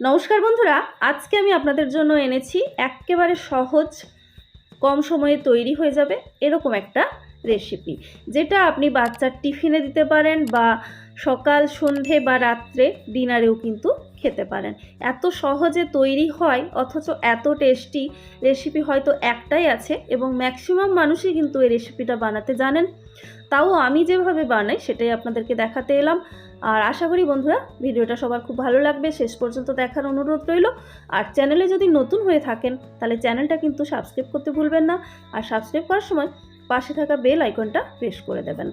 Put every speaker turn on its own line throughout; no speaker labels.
নমস্কার বন্ধুরা, আজকে আমি আপনাদের জন্য এনেছি একেবারে সহজ, কম সময়ে তৈরি হয়ে যাবে এরকম একটা রেসিপি যেটা আপনি বাচ্চার টিফিনে দিতে পারেন বা সকাল, সন্ধে বা রাত্রে ডিনারেও কিন্তু খেতে পারেন। এত সহজে তৈরি হয়, অথচ এত টেস্টি রেসিপি হয়তো একটাই আছে এবং ম্যাক্সিমাম মানুষই কিন্তু এই রেসিপিটা বানাতে জানেন। তাও আমি যেভাবে বানাই সেটাই আপনাদেরকে দেখাতে এলাম। আর আশা করি বন্ধুরা, ভিডিওটা সবার খুব ভালো লাগবে। শেষ পর্যন্ত দেখার অনুরোধ রইল। আর চ্যানেলে যদি নতুন হয়ে থাকেন, তাহলে চ্যানেলটা কিন্তু সাবস্ক্রাইব করতে ভুলবেন না। আর সাবস্ক্রাইব করার সময় পাশে থাকা বেল আইকনটা প্রেস করে দেবেন।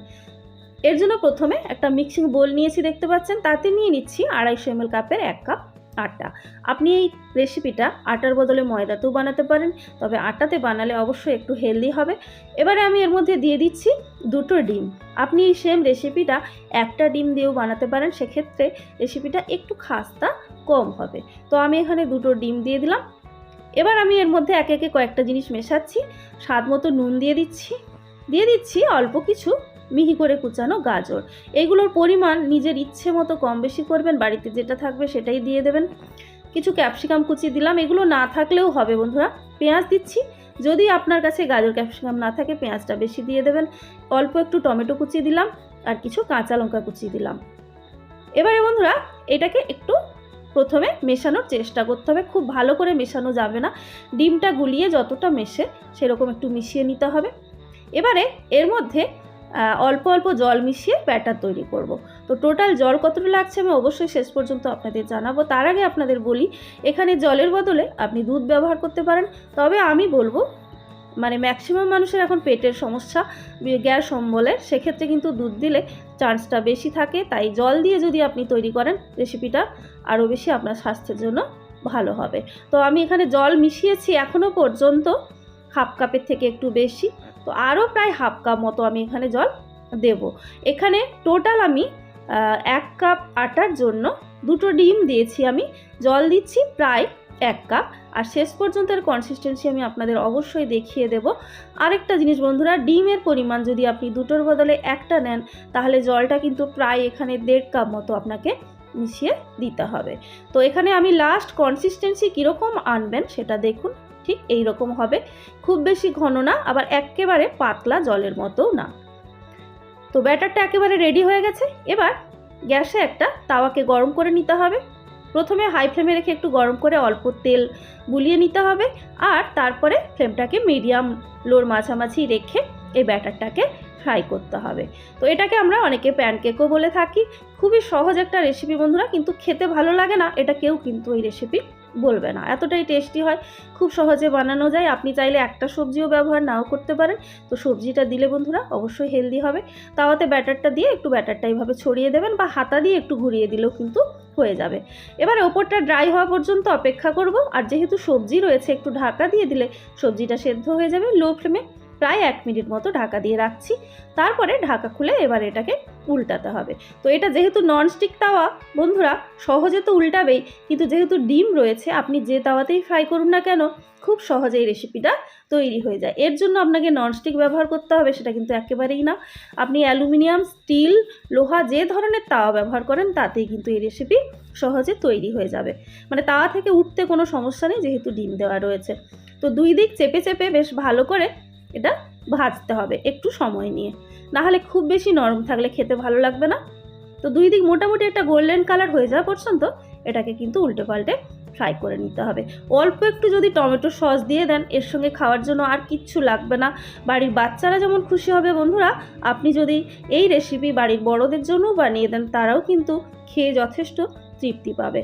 এর জন্য প্রথমে একটা মিক্সিং বোল নিয়েছি, দেখতে পাচ্ছেন? তাতে নিয়ে নিচ্ছি আড়াইশো এমএল কাপের এক কাপ আটা। আপনি এই রেসিপিটা আটার বদলে ময়দাতেও বানাতে পারেন, তবে আটাতে বানালে অবশ্যই একটু হেলদি হবে। এবারে আমি এর মধ্যে দিয়ে দিচ্ছি দুটো ডিম। আপনি এই সেম রেসিপিটা একটা ডিম দিয়েও বানাতে পারেন, সেক্ষেত্রে রেসিপিটা একটু খাস্তা কম হবে। তো আমি এখানে দুটো ডিম দিয়ে দিলাম। এবার আমি এর মধ্যে একে একে কয়েকটা জিনিস মেশাচ্ছি। স্বাদ মতো নুন দিয়ে দিচ্ছি। দিয়ে দিচ্ছি অল্প কিছু মিহি করে কুচানো গাজর। এগুলোর পরিমাণ নিজের ইচ্ছে মতো কম বেশি করবেন, বাড়িতে যেটা থাকবে সেটাই দিয়ে দেবেন। কিছু ক্যাপসিকাম কুচি দিলাম, এগুলো না থাকলেও হবে বন্ধুরা। পেঁয়াজ দিচ্ছি, যদি আপনার কাছে গাজর ক্যাপসিকাম না থাকে পেঁয়াজটা বেশি দিয়ে দেবেন। অল্প একটু টমেটো কুচি দিলাম আর কিছু কাঁচা লঙ্কা কুচি দিলাম। এবারে বন্ধুরা, এটাকে একটু প্রথমে মেশানোর চেষ্টা করতে হবে। খুব ভালো করে মেশানো যাবে না। ডিমটা গুলিয়ে যতটা মেশে সেরকম একটু মিশিয়ে নিতে হবে। এবারে এর মধ্যে অল্প অল্প জল মিশিয়ে ব্যাটার তৈরি করব। তো টোটাল জল কতটা লাগছে আমি অবশ্যই শেষ পর্যন্ত আপনাদের জানাব। তার আগে আপনাদের বলি, এখানে জলের বদলে আপনি দুধ ব্যবহার করতে পারেন। তবে আমি বলব মানে ম্যাক্সিমাম মানুষের এখন পেটের সমস্যা গ্যাস অম্বলের। সেক্ষেত্রে কিন্তু দুধ দিলে চান্সটা বেশি থাকে। তাই জল দিয়ে যদি আপনি তৈরি করেন রেসিপিটা আরও বেশি আপনার স্বাস্থ্যের জন্য ভালো হবে। তো আমি এখানে জল মিশিয়েছি এখনও পর্যন্ত। হাফ কাপের থেকে একটু বেশি। তো আরও প্রায় হাফ কাপ মতো আমি এখানে জল দেব। এখানে টোটাল আমি এক কাপ আটার জন্য দুটো ডিম দিয়েছি আমি। জল দিচ্ছি প্রায় এক কাপ। আর শেষ পর্যন্ত এর কনসিস্টেন্সি আমি আপনাদের অবশ্যই দেখিয়ে দেব। আরেকটা জিনিস বন্ধুরা, ডিমের পরিমাণ যদি আপনি দুটোর বদলে একটা নেন, তাহলে জলটা কিন্তু প্রায় এখানে দেড় কাপ মতো আপনাকে মিশিয়ে দিতে হবে। তো এখানে আমি লাস্ট কনসিস্টেন্সি কীরকম আনবেন সেটা দেখুন, ঠিক এই রকম হবে। খুব বেশি ঘন না, আবার একেবারে পাতলা জলের মতোও না। তো ব্যাটারটা একেবারে রেডি হয়ে গেছে। এবার গ্যাসে একটা তাওয়াকে গরম করে নিতে হবে। প্রথমে হাই ফ্লেমে রেখে একটু গরম করে অল্প তেল বুলিয়ে নিতে হবে। আর তারপরে ফ্লেমটাকে মিডিয়াম লোর মাঝামাঝি রেখে এই ব্যাটারটাকে ফ্রাই করতে হবে। তো এটাকে আমরা অনেকে প্যানকেকও বলে থাকি। খুবই সহজ একটা রেসিপি বন্ধুরা, কিন্তু খেতে ভালো লাগে না, এটা কেউ কিন্তু এই রেসিপি বলবে না। এতটাই টেস্টি হয়, খুব সহজে বানানো যায়। আপনি চাইলে একটা সবজিও ব্যবহার নাও করতে পারেন। তো সবজিটা দিলে বন্ধুরা, অবশ্যই হেলদি হবে। তাওয়াতে ব্যাটারটা দিয়ে একটু ব্যাটারটা এইভাবে ছড়িয়ে দেবেন বা হাতা দিয়ে একটু ঘুরিয়ে দিলেও কিন্তু হয়ে যাবে। এবার ওপরটা ড্রাই হওয়া পর্যন্ত অপেক্ষা করব। আর যেহেতু সবজি রয়েছে, একটু ঢাকা দিয়ে দিলে সবজিটা সেদ্ধ হয়ে যাবে লো ফ্লেমে প্রায় এক মিনিট মতো ঢাকা দিয়ে রাখছি। তারপরে ঢাকা খুলে এবার এটাকে উল্টাতে হবে। তো এটা যেহেতু ননস্টিক তাওয়া, বন্ধুরা, সহজে তো উল্টাবেই, কিন্তু যেহেতু ডিম রয়েছে, আপনি যে তাওয়াতেই ফ্রাই করুন না কেন, খুব সহজে এই রেসিপিটা তৈরি হয়ে যায়। এর জন্য আপনাকে ননস্টিক ব্যবহার করতে হবে, সেটা কিন্তু একেবারেই না। আপনি অ্যালুমিনিয়াম, স্টিল, লোহা, যে ধরনের তাওয়া ব্যবহার করেন, তাতেই কিন্তু এই রেসিপি সহজে তৈরি হয়ে যাবে। মানে তাওয়া থেকে উঠতে কোনো সমস্যা নেই, যেহেতু ডিম দেওয়া রয়েছে। তো দুই দিক চেপে চেপে বেশ ভালো করে এটা ভাজতে হবে একটু সময় নিয়ে। না হলে খুব বেশি নরম থাকলে খেতে ভালো লাগবে না। তো দুই দিক মোটামুটি একটা গোল্ডেন কালার হয়ে যাওয়া পর্যন্ত এটাকে কিন্তু উল্টে পাল্টে ফ্রাই করে নিতে হবে। অল্প একটু যদি টমেটো সস দিয়ে দেন, এর সঙ্গে খাওয়ার জন্য আর কিচ্ছু লাগবে না। বাড়ির বাচ্চারা যেমন খুশি হবে বন্ধুরা, আপনি যদি এই রেসিপি বাড়ির বড়দের জন্যও বানিয়ে দেন, তারাও কিন্তু খেয়ে যথেষ্ট তৃপ্তি পাবে।